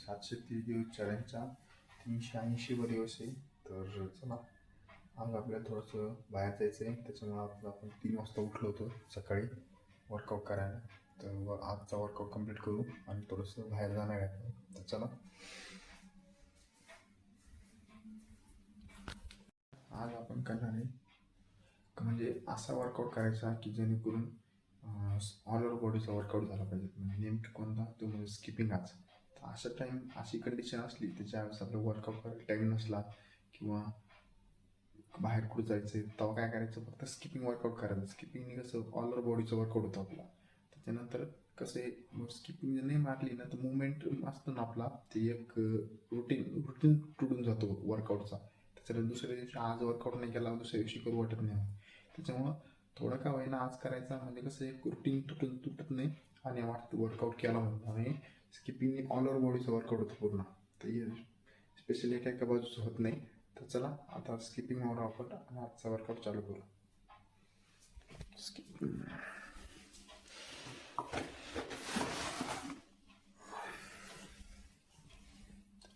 सातशे तीस दिवस चॅलेंजचा तीनशे ऐंशीवर दिवस आहे. तर चला आज आपल्याला थोडंसं बाहेर जायचं आहे त्याच्यामुळे आपलं आपण तीन वाजता उठलो होतो सकाळी वर्कआउट करायला. तर आजचा वर्कआउट कंप्लीट करू आणि थोडंसं बाहेर जाणार आहे तर चला. आज आपण करणार आहे म्हणजे असा वर्कआउट करायचा की जेणेकरून ऑल ओव्हर बॉडीचा वर्कआउट झाला पाहिजे. म्हणजे नेमकं कोणता? तो म्हणजे स्किपिंग आज अशा टाईम अशी कंडिशन असली त्याच्यावेळेस आपलं वर्कआउट करायला टाईम नसला किंवा बाहेर कुठं जायचं आहे तेव्हा काय करायचं? फक्त स्किपिंग वर्कआउट करायचं. स्किपिंगने कसं ऑल ओव्हर बॉडीचं वर्कआउट होतं आपला. त्याच्यानंतर कसं आहे स्किपिंग जर नाही मारली ना तर मुवमेंट असतो ना आपला. ते एक रुटीन रुटीन तुटून जातो वर्कआउटचा त्याच्यानंतर दुसऱ्या दिवशी आज वर्कआउट नाही केला दुसऱ्या दिवशी करू वाटत नाही. त्याच्यामुळं थोडं का होईना आज करायचा म्हणजे कसं एक रुटीन तुटून तुटत नाही. आणि वाटतं वर्कआउट केला म्हणून. आणि स्किपिंगने ऑल ओव्हर बॉडीचा वर्कआउट होतं पूर्ण. तर स्पेशली एका एका बाजूचं होत नाही. तर चला आता स्किपिंग मारू आपण आणि आजचा वर्कआउट चालू करू. स्किपिंग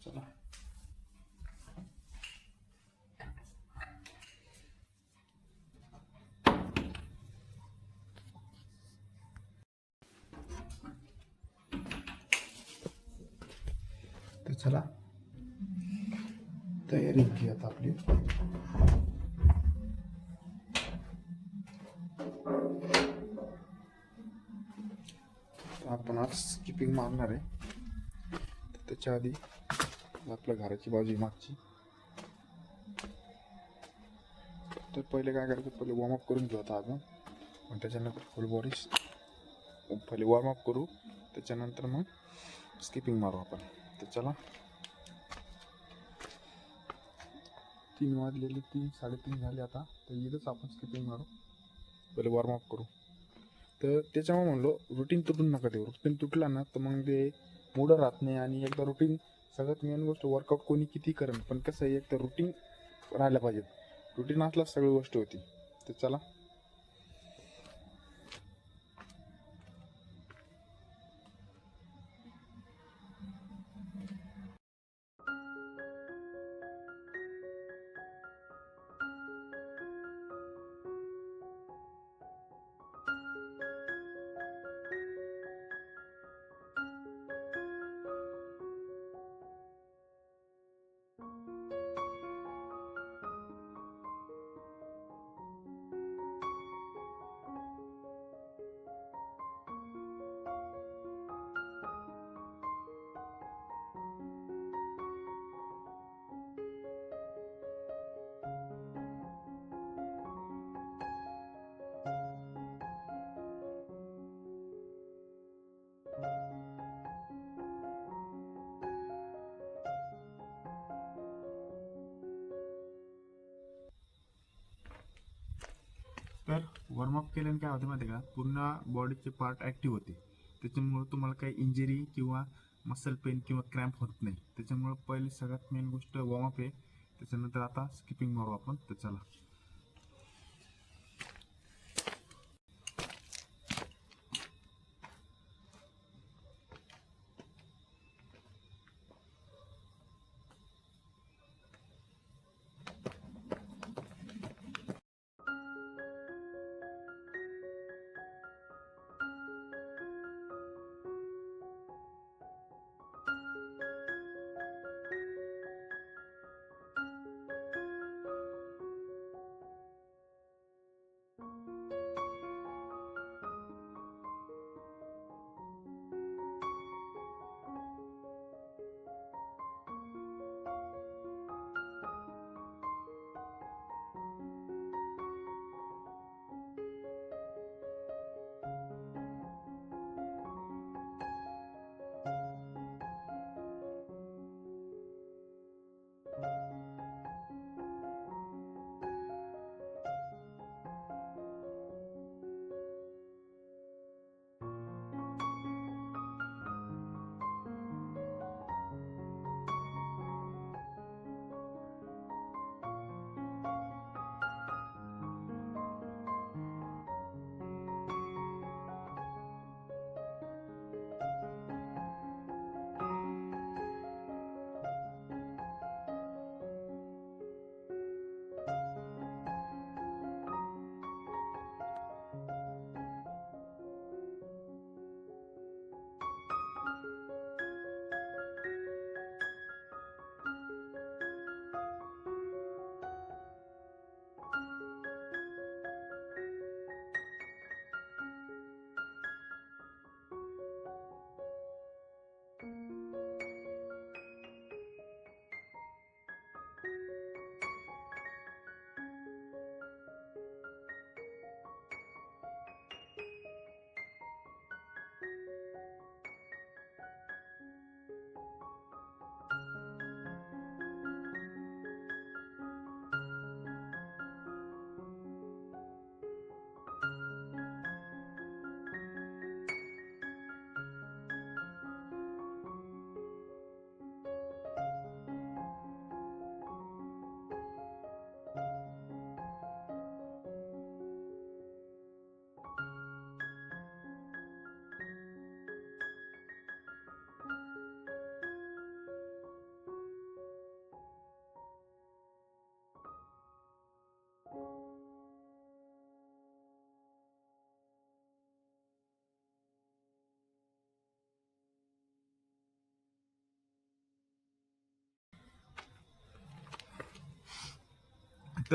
चला तर चला. तयारी घेऊयात आता आपली. तर आपण आज स्किपिंग मारणार आहे. तर त्याच्या आधी आपल्या घराची बाजू मागची. तर पहिले काय करायचं? पहिले वॉर्मअप करून घेऊ आता आपण. मग त्याच्यानंतर फुल बॉडी पहिले वॉर्मअप करू. त्याच्यानंतर मग स्किपिंग मारू आपण. तर चला. तीन वाजलेले तीन साडेतीन झाले आता. तर इथंच आपण स्किपिंग मारू. पहिले वॉर्मअप करू. तर त्याच्यामुळे म्हणलो रुटीन तुटून नका देऊ. रुटीन तुटला ना तर मग ते मूड राहत नाही आणि एकदा रुटीन सगळ्यात मेन गोष्ट वर्कआउट कोणी किती करेन पण कसं आहे एकदा रुटीन राहायला पाहिजे. रुटीन असला सगळी गोष्ट होती. तर चला. तर वॉर्मअप केल्याने काय होते माहिती आहे का? पूर्ण बॉडीचे पार्ट ॲक्टिव्ह होते. त्याच्यामुळे तुम्हाला काही इंजरी किंवा मसल पेन किंवा क्रॅम्प होत नाही. त्याच्यामुळं पहिली सगळ्यात मेन गोष्ट वॉर्मअप आहे. त्याच्यानंतर आता स्किपिंग मारू आपण. तर चला.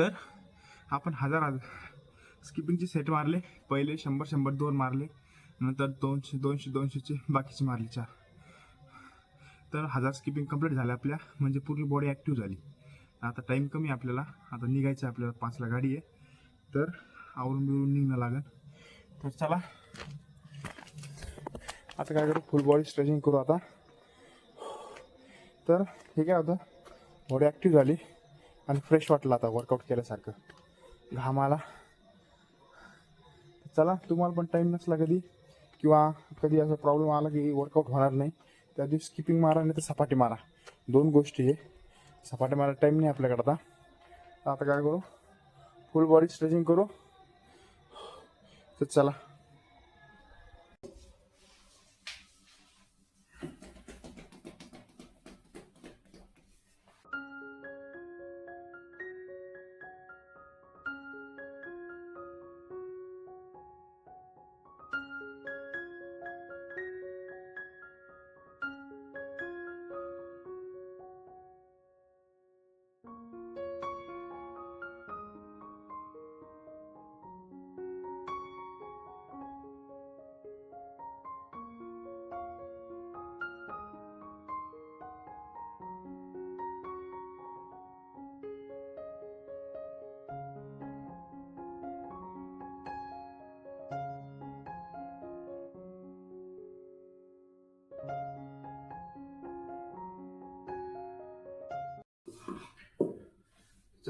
तर आपण हजार हजार स्किपिंगचे सेट मारले. पहिले शंभर शंभर दोन मारले. नंतर दोनशे दोनशे दोनशेचे बाकीचे मारले चार. तर हजार स्किपिंग कंप्लीट झाल्या आपल्या. म्हणजे पूर्ण बॉडी ॲक्टिव्ह झाली. आता टाईम कमी आहे आपल्याला. आता निघायचं आहे आपल्याला पाचला गाडी आहे. तर आवरून बिवरून निघणं लागेल. तर चला. आता काय करू? फुल बॉडी स्ट्रेचिंग करू आता. तर हे काय होतं? बॉडी ॲक्टिव्ह झाली. आणि फ्रेश वाटलं आता वर्कआउट केल्यासारखं. घाम आला चला तुम्हाला पण टाईम नसला कधी किंवा कधी असा प्रॉब्लेम आला की वर्कआउट होणार नाही त्या दिवशी स्किपिंग मारा नाही तर सपाटी मारा. दोन गोष्टी आहे सपाटी मारा टाईम नाही आपल्याकडे आता. आता काय करू? फुल बॉडी स्ट्रेचिंग करू. तर चला.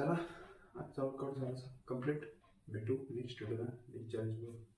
चला आजचा वर्कआउट झाला कंप्लीट भेटू नेक्स्ट व्हिडिओला नेक्स्ट चॅलेंजवर